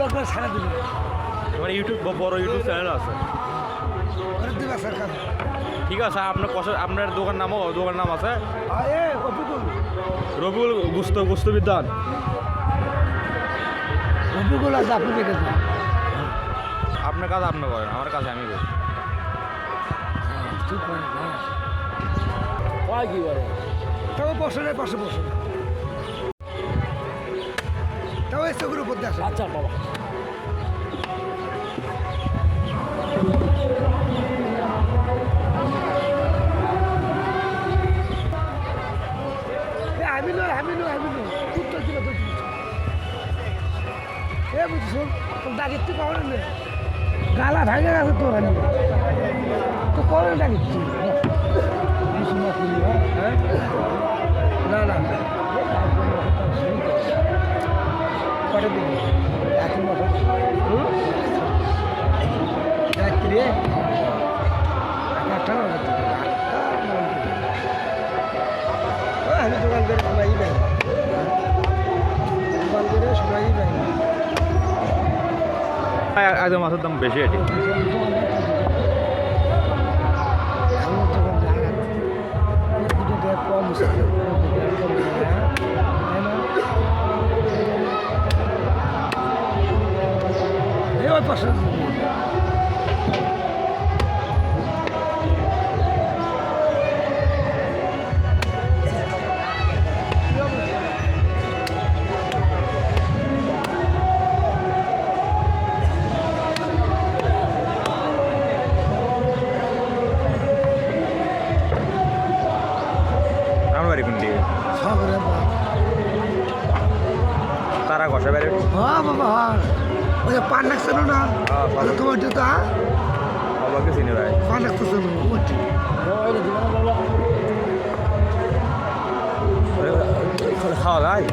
Blog করে ছাড়া দিবি আমার ইউটিউব বড় ইউটিউব চ্যানেল আছে। ঠিক আছে আপনার কষ্ট আপনার দোকান নামও দোকান নাম আছে? রবিউল গুস্ত গুস্ত বিদ্যান অপিকুল আছে আপনি দেখে আপনার কাজ আপনি করেন আমার কাছে আমি করি। ঠিক করে না কয় কি করে? তবে বসে নেই পাশে বসে। তাও এই চোখের উপর দিয়ে আচ্ছা বাবা। এ আমি নয় আমি নয় আমি নয়। উত্তর তো এ বুঝছ তোর দাগিত্ব পাওয়া নেই গালা ভাঙে গেছে তোর আমি তো করে দাগিত্ব না আমি দোকান করে সবাই পাই দোকান করে সবাই পাই একদম মাছের দাম বেশি এটি। পাশে। বাড়ি কোন দিকে সবরে বাপ তারা ঘষা বাড়ি হ্যাঁ বাবা হ্যাঁ পান লাগছে না হ্যাঁ, ওই তোমার জুতা বাবাকে চিনি ভাই। পান রাখতেছে না খাওয়া যায়?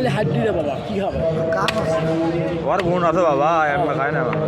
খালি হাড্ডি রে বাবা কি হবে? আমার বোন আছে বাবা আমি খাই না বাবা।